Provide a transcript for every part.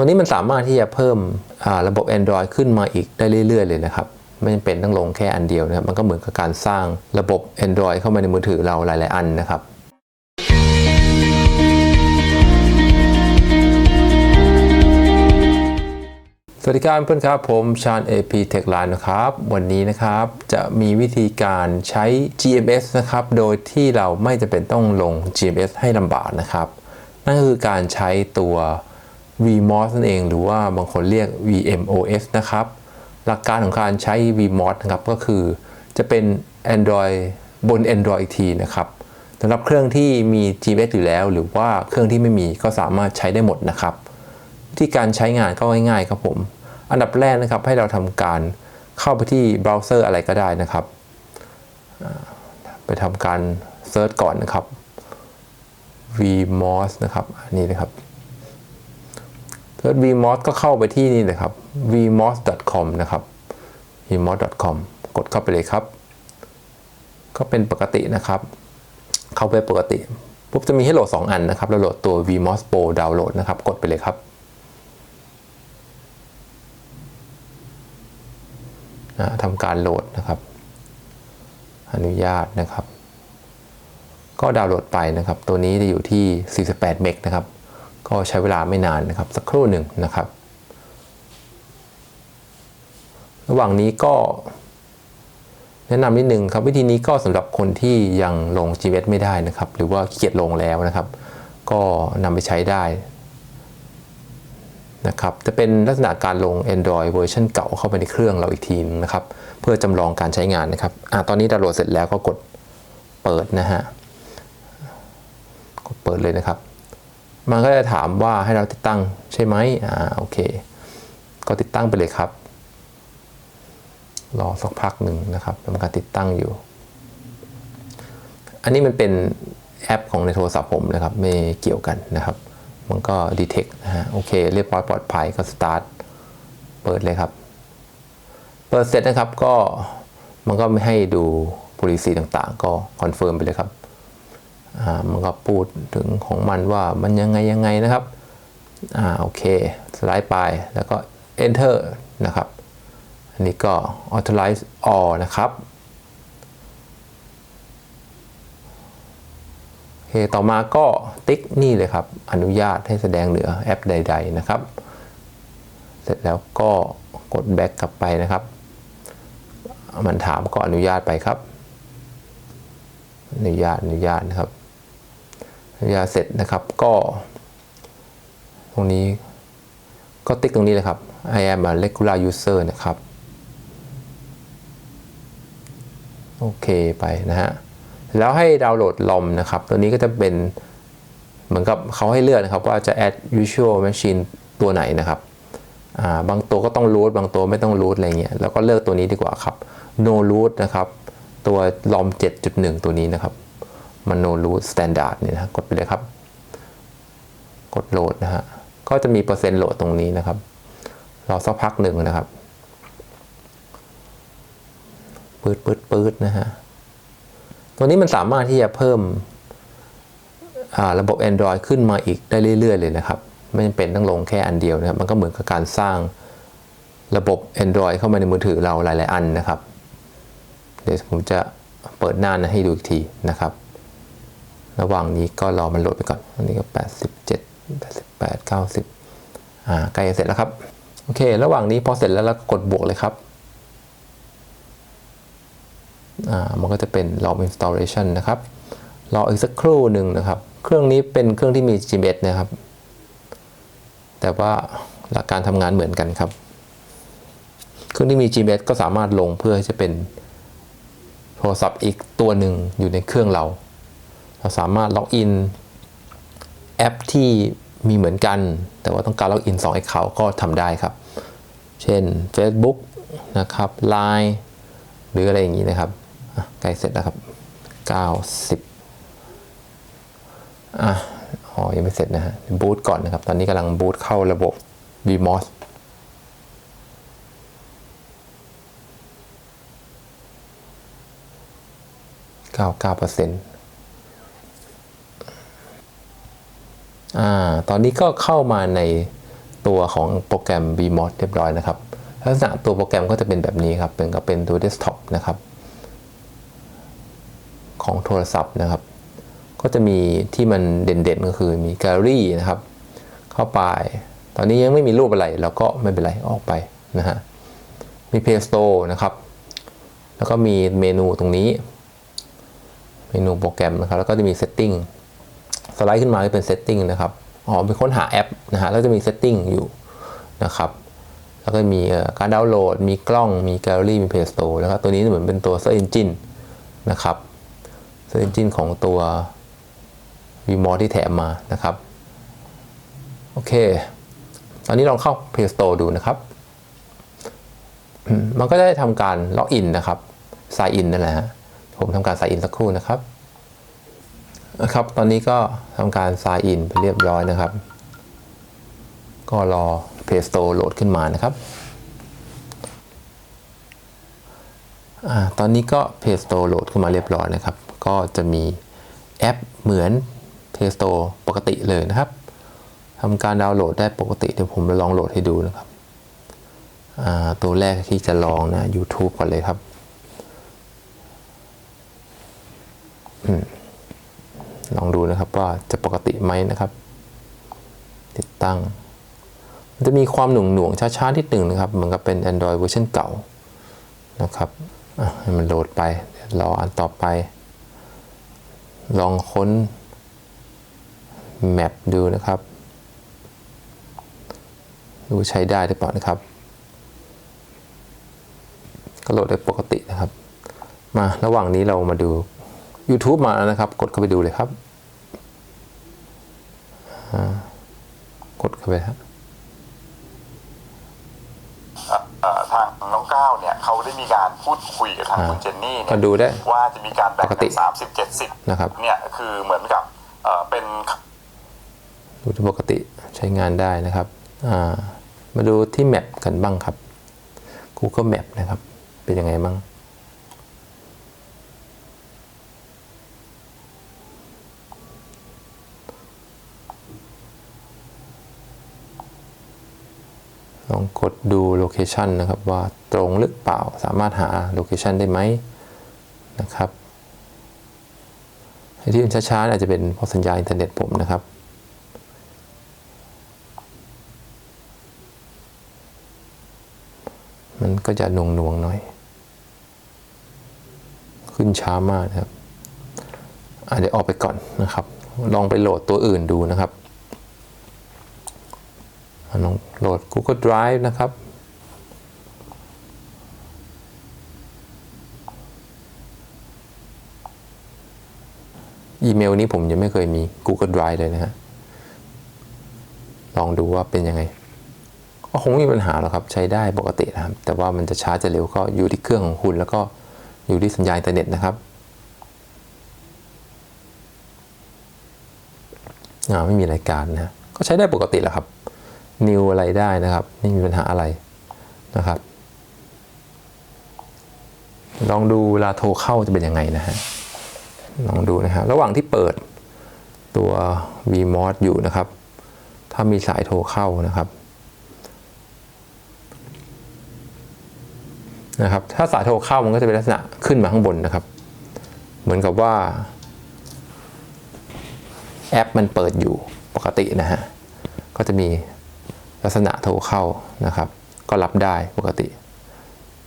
ตัวนี้มันสามารถที่จะเพิ่มระบบ Android ขึ้นมาอีกได้เรื่อย ๆ เลยนะครับ ไม่จำเป็นต้องลงแค่อันเดียวนะครับ มันก็เหมือนกับการสร้างระบบ Android เข้ามาในมือถือเราหลาย ๆ อันนะครับสวัสดีครับเพื่อนๆครับผมชาญ AP Tech Line นะครับ วันนี้นะครับจะมีวิธีการใช้ GMS นะครับ โดยที่เราไม่จำเป็นต้องลง GMS ให้ลำบากนะครับ นั่นคือการใช้ตัว VMOS นั่นเอง หรือว่าบางคนเรียก VMOS นะครับ หลักการของการใช้ VMOS นะครับก็คือจะเป็น Android บน Android อีกทีนะครับสำหรับเครื่องที่มี GMS อยู่แล้ว หรือว่าเครื่องที่ไม่มีก็สามารถใช้ได้หมดนะครับวิธีการใช้งานก็ง่ายๆครับผม อันดับแรกนะครับให้เราทำการเข้าไปที่เบราว์เซอร์อะไรก็ได้นะครับ ไปทำการเซิร์ชก่อนนะครับ vmos นะครับนนี้นะครับ เซิร์ช vmos ก็เข้าไปที่นี่เลยครับ vmos.com นะครับ vmos.com กดเข้าไปเลยครับ ก็เป็นปกตินะครับ เข้าไปปกติปุ๊บจะมีให้โหลด 2 อันนะครับเราโหลดตัว vmos pro ดาวน์โหลดนะครับ กดไปเลยครับทำการโหลดนะครับ อนุญาตนะครับ ก็ดาวน์โหลดไปนะครับ ตัวนี้จะอยู่ที่ 48 เมกนะครับ ก็ใช้เวลาไม่นานนะครับ สักครู่หนึ่งนะครับ ระหว่างนี้ก็แนะนำนิดนึงครับวิธีนี้ก็สำหรับคนที่ยังลง GS ไม่ได้นะครับ หรือว่าเกียดลงแล้วนะครับ ก็นำไปใช้ได้นะครับจะเป็นลักษณะการลง Android เวอร์ชันเก่าเข้าไปในเครื่องเราอีกทีนะครับ เพื่อจำลองการใช้งานนะครับอ่าตอนนี้ดาวน์โหลดเสร็จแล้วก็กดเปิดนะฮะกดเปิดเลยนะครับ มันก็จะถามว่าให้เราติดตั้งใช่ไหมอ่าโอเค ก็ติดตั้งไปเลยครับ รอสักพักหนึ่งนะครับทำการติดตั้งอยู่ อันนี้มันเป็นแอปของในโทรศัพท์ผมนะครับ ไม่เกี่ยวกันนะครับ มันก็ detect นะฮะโอเค เรียบร้อยปลอดภัยก็ start เปิดเลยครับ เปิดเสร็จนะครับก็มันก็ไม่ให้ดู policy ต่างๆ ก็คอนเฟิร์มไปเลยครับ มันก็พูดถึงของมันว่ามันยังไงยังไงนะครับอ่าโอเคสไลด์ไปแล้วก็ enter นะครับ อันนี้ก็ authorize all นะครับเคต่อมาก็ติ๊กนี่เลยครับ อนุญาตให้แสดงเหนือแอปใด ๆ นะครับ เสร็จแล้วก็กดแบ็กกลับไปนะครับ มันถามก็อนุญาตไปครับ อนุญาตอนุญาตนะครับ อนุญาเสร็จนะครับก็ ตรงนี้ก็ติ๊กตรงนี้เลยครับ I am a regular user นะครับ โอเคไปนะฮะ แล้วให้ดาวน์โหลดลอมนะครับ ตัวนี้ก็จะเป็นเหมือนกับเขาให้เลือกนะครับ ว่าจะ add visual machine ตัวไหนนะครับบางตัวก็ต้อง root บางตัวไม่ต้อง root อะไรเงี้ยแล้วก็เลือกตัวนี้ดีกว่าครับ no root นะครับ ตัวลอม7.1 ตัวนี้นะครับ มัน no root standard เนี่ยนะกดไปเลยครับ กดโหลดนะฮะก็จะมีเปอร์เซ็นต์โหลดตรงนี้นะครับ รอสักพักหนึ่งนะครับปืดปืดปืดนะฮะตัวนี้มันสามารถที่จะเพิ่มระบบ Android ขึ้นมาอีกได้เรื่อย ๆ เลยนะครับ ไม่จำเป็นต้องลงแค่อันเดียวนะครับ มันก็เหมือนกับการสร้างระบบ Android เข้ามาในมือถือเราหลาย ๆ อันนะครับ เดี๋ยวผมจะเปิดหน้านะให้ดูอีกทีนะครับ ระหว่างนี้ก็รอมันโหลดไปก่อนอันนี้ก็ 87 88 90อ่าใกล้จะเสร็จแล้วครับโอเค ระหว่างนี้พอเสร็จแล้วเราก็กดบวกเลยครับอ่ามันก็จะเป็นรอ installation นะครับรออีกสักครู่หนึ่งนะครับ เครื่องนี้เป็นเครื่องที่มี GMS นะครับ แต่ว่าหลักการทำงานเหมือนกันครับ เครื่องที่มี GMS ก็สามารถลงเพื่อจะเป็นโทรศัพท์อีกตัวหนึ่งอยู่ในเครื่องเรา เราสามารถล็อกอินแอปที่มีเหมือนกัน แต่ว่าต้องการล็อกอิน2 Account ก็ทำได้ครับ เช่น Facebook นะครับ Line หรืออะไรอย่างนี้นะครับใกล้เสร็จแล้วครับ 90อะอ๋อยังไม่เสร็จนะฮะบูตก่อนนะครับ ตอนนี้กำลังบูตเข้าระบบ VMOS 99%อ่าตอนนี้ก็เข้ามาในตัวของโปรแกรม VMod เรียบร้อยนะครับ ลักษณะตัวโปรแกรมก็จะเป็นแบบนี้ครับ เป็นก็เป็นตัวเดสก์ท็อปนะครับ ของโทรศัพท์นะครับ ก็จะมีที่มันเด่นๆ ก็คือมีแกลเลอรี่นะครับ เข้าไป ตอนนี้ยังไม่มีรูปอะไรเราก็ไม่เป็นไรออกไปนะฮะ มี Play Store นะครับ แล้วก็มีเมนูตรงนี้ เมนูโปรแกรมนะครับ แล้วก็จะมี Setting สไลด์ขึ้นมาจะเป็น Setting นะครับอ๋อไปค้นหาแอปนะฮะแล้วจะมี Setting อยู่นะครับแล้วก็มีการดาวน์โหลด มีกล้อง มีแกลเลอรี่ มี Play Store แล้วก็ตัวนี้เหมือนเป็นตัว Search Engine นะครับ Search Engine ของตัว VMod ที่แถมมานะครับ โอเค ตอนนี้ลองเข้า Play Store ดูนะครับ มันก็ได้ทำการล็อกอินนะครับ sign in นั่นแหละฮะผมทำการ sign in สักครู่นะครับ นะครับ ตอนนี้ก็ทำการ sign in ไปเรียบร้อยนะครับ ก็รอ Play Store โหลดขึ้นมานะครับอตอนนี้ก็ Play Store โหลดขึ้นมาเรียบร้อยนะครับ ก็จะมีแอปเหมือน Play Store ปกติเลยนะครับทำการดาวน์โหลดได้ปกติเดี๋ยวผมจะลองโหลดให้ดูนะครับ ตัวแรกที่จะลองนะ YouTube ก่อนเลยครับ ลองดูนะครับว่าจะปกติไหมนะครับ ติดตั้ง มันจะมีความหน่วงหน่วงๆช้าๆนิดหนึ่งนะครับเหมือนกับเป็น Android เวอร์ชันเก่านะครับให้มันโหลดไปเดี๋ยวรออันต่อไป ลองค้นแมปดูนะครับดูใช้ได้หรือเปล่านะครับ ก็โหลดได้ปกตินะครับ มาระหว่างนี้เรามาดู YouTube มาแล้วนะครับ กดเข้าไปดูเลยครับอ่ากดเข้าไปครับเอ่อทางน้องก้าวเนี่ยเขาได้มีการพูดคุยกับทางอ่าคุณเจนนี่ก็เนี่ยดูได้ว่าจะมีการแบ่งปกติเป็นสามสิบเจ็ดสิบนะครับเนี่ยคือเหมือนกับเอ่อเป็นดูที่ปกติใช้งานได้นะครับอ่ามาดูที่แมปกันบ้างครับ Google Map นะครับ เป็นยังไงบ้าง องกดดูโลเคชันนะครับว่าตรงหรือเปล่าสามารถหาโลเคชันได้ไหมนะครับไอที่มันช้าๆอาจจะเป็นเพราะสัญญาณอินเทอร์เน็ตผมนะครับมันก็จะหน่วงหน่วงๆหน่อย ขึ้นช้ามากนะครับอะเดี๋ยวออกไปก่อนนะครับ ลองไปโหลดตัวอื่นดูนะครับ ลองโหลด Google Drive นะครับ อีเมลนี้ผมยังไม่เคยมี Google Drive เลยนะฮะ ลองดูว่าเป็นยังไงก็คงไม่มีปัญหาหรอกครับ ใช้ได้ปกตินะครับ แต่ว่ามันจะช้าจะเร็วก็อยู่ที่เครื่องของคุณ แล้วก็อยู่ที่สัญญาณอินเทอร์เน็ตนะครับอ่าไม่มีรายการนะ ก็ใช้ได้ปกติแหละครับ นิวอะไรได้นะครับ ไม่มีปัญหาอะไรนะครับ ลองดูเวลาโทรเข้าจะเป็นยังไงนะฮะลองดูนะฮะระหว่างที่เปิดตัว VMod อยู่นะครับ ถ้ามีสายโทรเข้านะครับนะครับ ถ้าสายโทรเข้ามันก็จะเป็นลักษณะขึ้นมาข้างบนนะครับ เหมือนกับว่า แอปมันเปิดอยู่ปกตินะฮะ ก็จะมี ลักษณะโทรเข้านะครับ ก็รับได้ปกติ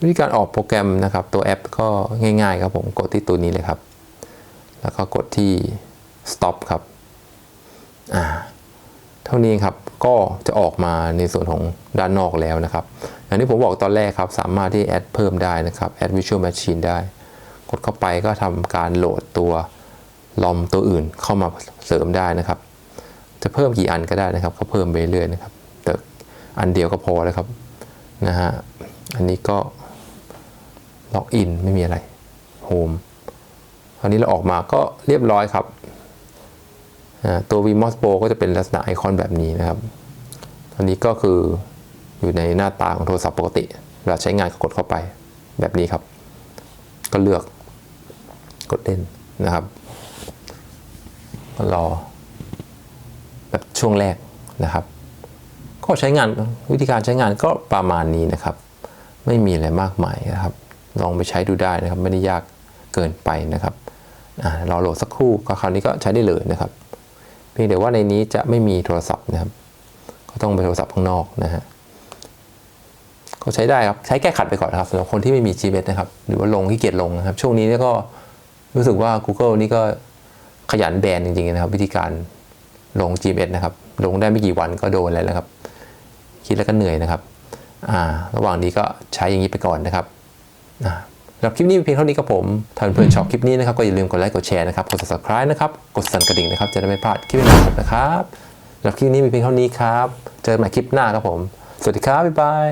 วิธีการออกโปรแกรมนะครับ ตัวแอปก็ง่าย ๆ ครับผมกดที่ตัวนี้เลยครับ แล้วก็กดที่ stop ครับอ่าเท่านี้ครับก็จะออกมาในส่วนของด้านนอกแล้วนะครับ อย่างที่ผมบอกตอนแรกครับ สามารถที่แอดเพิ่มได้นะครับแอด Visual Machine ได้ กดเข้าไปก็ทำการโหลดตัวลอมตัวอื่นเข้ามาเสริมได้นะครับ จะเพิ่มกี่อันก็ได้นะครับ ก็เพิ่มไปเรื่อยนะครับ อันเดียวก็พอแล้วครับนะฮะอันนี้ก็ล็อกอินไม่มีอะไรโฮมตอนนี้เราออกมาก็เรียบร้อยครับตัว VMOS Pro ก็จะเป็นลักษณะไอคอนแบบนี้นะครับตอนนี้ก็คืออยู่ในหน้าตาของโทรศัพท์ปกติเวลาใช้งานก็กดเข้าไปแบบนี้ครับ ก็เลือกกดเล่นนะครับก็รอแบบช่วงแรกนะครับ ก็ข้อใช้งานวิธีการใช้งานก็ประมาณนี้นะครับ ไม่มีอะไรมากมายนะครับ ลองไปใช้ดูได้นะครับ ไม่ได้ยากเกินไปนะครับรอโหลดสักครู่ก็คราวนี้ก็ใช้ได้เลยนะครับ เพียงแต่ว่าในนี้จะไม่มีโทรศัพท์นะครับ ก็ต้องไปโทรศัพท์ข้างนอกนะฮะก็ใช้ได้ครับ ใช้แก้ขัดไปก่อนนะครับสำหรับคนที่ไม่มี GPS นะครับ หรือว่าลงที่เกียจลงนะครับ ช่วงนี้ก็รู้สึกว่า Google นี่ก็ขยันแบนจริงๆนะครับ วิธีการลง GPS นะครับ ลงได้ไม่กี่วันก็โดนแล้วนะครับ คิดแล้วก็เหนื่อยนะครับระหว่างนี้ก็ใช้อย่างนี้ไปก่อนนะครับสำหรับคลิปนี้เพียงเท่านี้ครับผมถ้าเพื่อนๆชอบคลิปนี้นะครับก็อย่าลืมกดไลค์กดแชร์นะครับกด subscribe นะครับกดสั่นกระดิ่งนะครับจะได้ไม่พลาดคลิปใหม่ๆของผมนะครับสำหรับคลิปนี้มีเพียงเท่านี้ครับเจอกันใหม่คลิปหน้าครับผม สวัสดีครับบ๊ายบาย